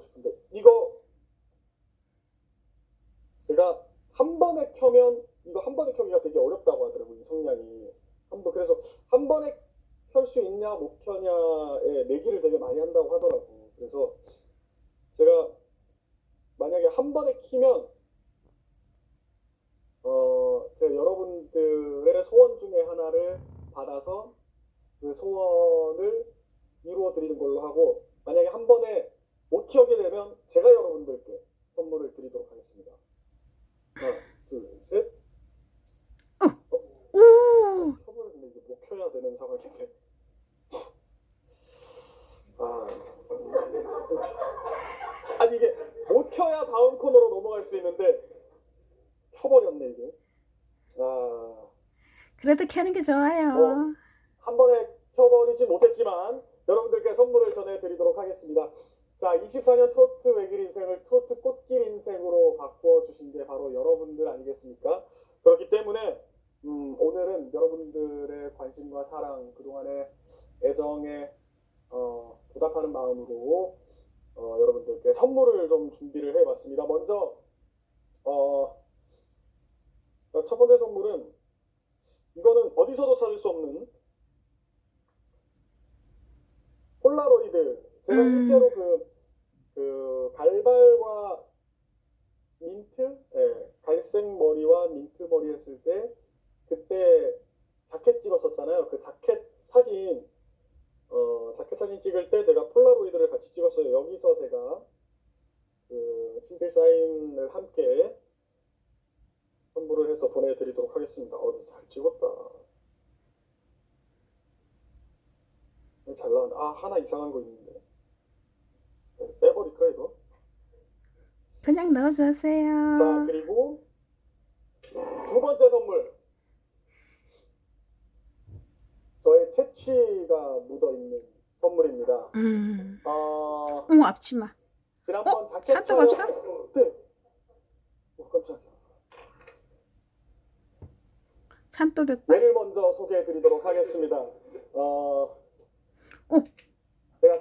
보여드리고 싶은데 이거 제가 한 번에 켜면 이거 한 번에 켜기가 되게 어렵다고 하더라고요 이 성량이. 한번 그래서 한 번에 켤 수 있냐 못 켜냐에 내기를 되게 많이 한다고 하더라고. 그래서 제가 만약에 한 번에 키면 어 제가 여러분들의 소원 중에 하나를 받아서 그 소원을 이루어 드리는 걸로 하고 만약에 한 번에 못 키우게 되면 제가 여러분들께 선물을 드리도록 하겠습니다. 하나, 둘, 셋. 오! 켜버려 근데 이게 못 켜야 되는 상황인데. 아. 아니 이게 못 켜야 다음 코너로 넘어갈 수 있는데 켜버렸네 이게. 아. 그래도 켜는 게 좋아요. 어. 한 번에 켜버리지 못했지만 여러분들께 선물을 전해드리도록 하겠습니다. 자, 24년 트로트 외길 인생을 트로트 꽃길 인생으로 바꿔주신 게 바로 여러분들 아니겠습니까? 그렇기 때문에 음, 오늘은 여러분들의 관심과 사랑, 그동안의 애정에 어, 보답하는 마음으로 어, 여러분들께 선물을 좀 준비를 해봤습니다. 먼저 어, 첫 번째 선물은 이거는 어디서도 찾을 수 없는 폴라로이드. 제가 음. 실제로 그, 그 갈발과 민트, 예, 갈색 머리와 민트 머리 했을 때 그때 자켓 찍었었잖아요. 그 자켓 사진, 어, 자켓 사진 찍을 때 제가 폴라로이드를 같이 찍었어요. 여기서 제가 그 친필 사인을 함께 선물을 해서 보내드리도록 하겠습니다. 어디 잘 찍었다. 네, 잘 나왔네. 아 하나 이상한 거 있는데. 네, 빼버릴까 이거? 그냥 넣어주세요. 자 그리고 두 번째 선물. 저의 채취가 묻어 있는 선물입니다. 음. 어, 어머 앞치마. 지난번 어? 자켓 샷도 촬영 없어? 네. 어, 깜짝이야. 산또백발. 얘를 먼저 소개해드리도록 하겠습니다. 어,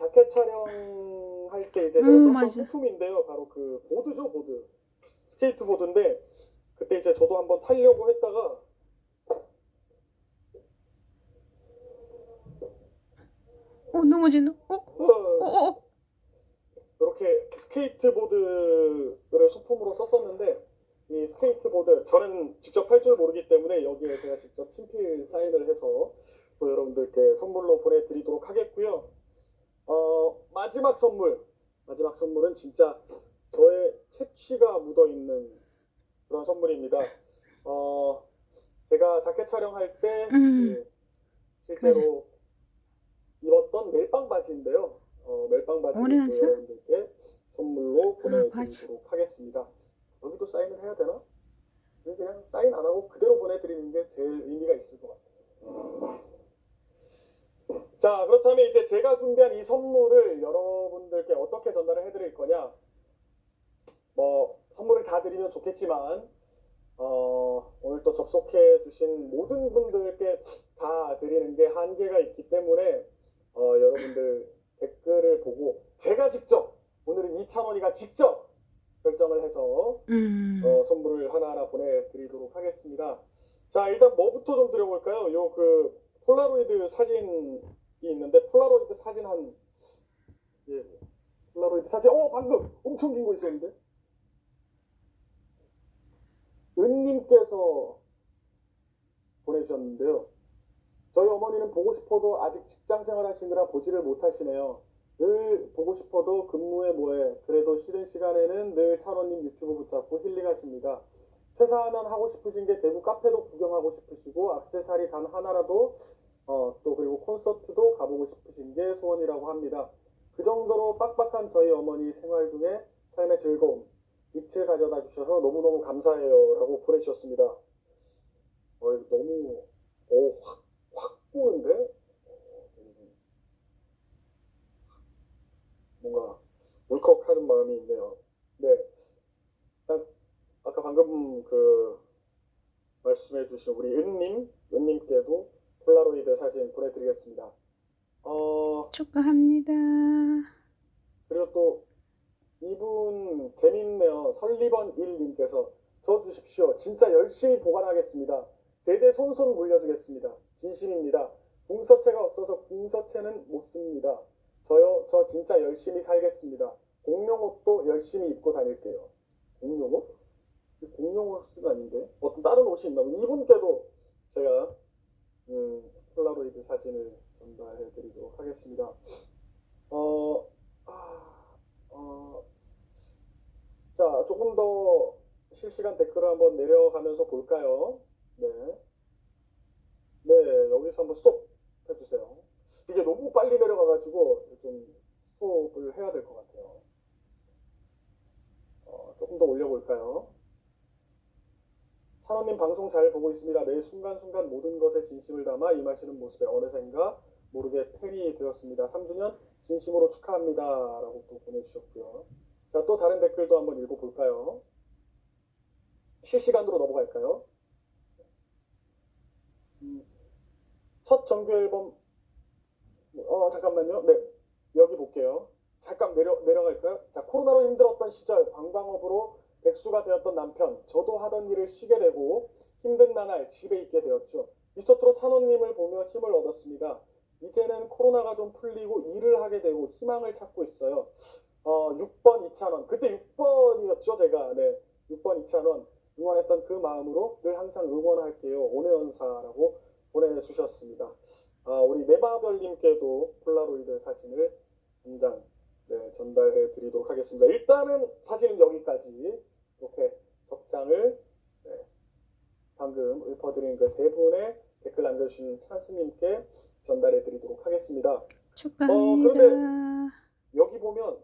자켓 촬영할 때 이제 제가 음, 썼던 맞아. 소품인데요. 바로 그 보드죠, 보드. 스케이트 보드인데 그때 이제 저도 한번 타려고 했다가 어 넘어지는. 어? 어, 어? 어? 이렇게 스케이트보드를 소품으로 썼었는데 이 스케이트보드 저는 직접 할 줄 모르기 때문에 여기에 제가 직접 친필 사인을 해서 또 여러분들께 선물로 보내드리도록 하겠고요. 어, 마지막 선물 마지막 선물은 진짜 저의 채취가 묻어있는 그런 선물입니다. 어, 제가 자켓 촬영할 때 음. 그 실제로 입었던 멜빵 바지인데요. 어, 멜빵 바지를 오래? 여러분들께 선물로 바지. 보내드리도록 하겠습니다. 여기도 사인을 해야 되나? 그냥 사인 안 하고 그대로 보내드리는 게 제일 의미가 있을 것 같아요. 자, 그렇다면 이제 제가 준비한 이 선물을 여러분들께 어떻게 전달을 해드릴 거냐? 뭐 선물을 다 드리면 좋겠지만 어, 오늘 또 접속해 주신 모든 분들께 다 드리는 게 한계가 있기 때문에 어, 여러분들 댓글을 보고 제가 직접 오늘은 이찬원이가 직접 결정을 해서 음. 어, 선물을 하나하나 보내드리도록 하겠습니다. 자 일단 뭐부터 좀 드려볼까요? 요 그 폴라로이드 사진이 있는데 폴라로이드 사진 한 예, 폴라로이드 사진 어 방금 엄청 긴 거 있었는데 은님께서 보내주셨는데요. 저희 어머니는 보고 싶어도 아직 직장 생활하시느라 보지를 못하시네요. 늘 보고 싶어도 근무에 뭐해. 그래도 쉬는 시간에는 늘 찬원님 유튜브 붙잡고 힐링하십니다. 퇴사하면 하고 싶으신 게 대구 카페도 구경하고 싶으시고 악세사리 단 하나라도 어, 또 그리고 콘서트도 가보고 싶으신 게 소원이라고 합니다. 그 정도로 빡빡한 저희 어머니 생활 중에 삶의 즐거움, 빛을 가져다 주셔서 너무너무 감사해요. 라고 보내주셨습니다. 어, 너무, 어, 확, 확 보는데? 뭔가 울컥하는 마음이 있네요. 네. 방금 그, 말씀해 주신 우리 은님, 은님께도 폴라로이드 사진 보내드리겠습니다. 어, 축하합니다. 그리고 또 이분 재밌네요. 설리번 1님께서 저 주십시오. 진짜 열심히 보관하겠습니다. 대대 손손 물려주겠습니다. 진심입니다. 궁서체가 없어서 궁서체는 못 씁니다. 저요, 저 진짜 열심히 살겠습니다. 공룡옷도 열심히 입고 다닐게요. 공룡옷? 이 공룡옷은 아닌데? 어떤 다른 옷이 있나 보네. 이분께도 제가 음, 폴라로이드 사진을 전달해 드리도록 하겠습니다. 어, 아, 어, 자, 조금 더 실시간 댓글을 한번 내려가면서 볼까요? 네. 네, 여기서 한번 스톱 해주세요. 이게 너무 빨리 내려가가지고 좀 스톱을 해야 될 것 같아요. 어, 조금 더 올려볼까요? 찬원님 방송 잘 보고 있습니다. 매 순간순간 모든 것에 진심을 담아 임하시는 모습에 어느샌가 모르게 팬이 되었습니다. 3주년 진심으로 축하합니다. 라고 또 보내주셨고요. 자, 또 다른 댓글도 한번 읽어볼까요? 실시간으로 넘어갈까요? 음, 첫 정규 앨범, 어, 잠깐만요. 네, 여기 볼게요. 잠깐 내려, 내려갈까요? 자, 코로나로 힘들었던 시절, 관광업으로 백수가 되었던 남편, 저도 하던 일을 쉬게 되고, 힘든 나날 집에 있게 되었죠. 미스터트롯 찬원님을 보며 힘을 얻었습니다. 이제는 코로나가 좀 풀리고 일을 하게 되고 희망을 찾고 있어요. 어, 6번 2,000원. 그때 6번이었죠, 제가. 네. 6번 2,000원. 응원했던 그 마음으로 늘 항상 응원할게요. 오네연사라고 보내주셨습니다. 아, 우리 네바별님께도 폴라로이드 사진을 한 장 네, 전달해 드리도록 하겠습니다. 일단은 사진은 여기까지 이렇게 석장을 네, 방금 읊어 드린 그 세 분의 댓글 남겨주신 찬스님께 전달해 드리도록 하겠습니다. 축하합니다. 여기 보면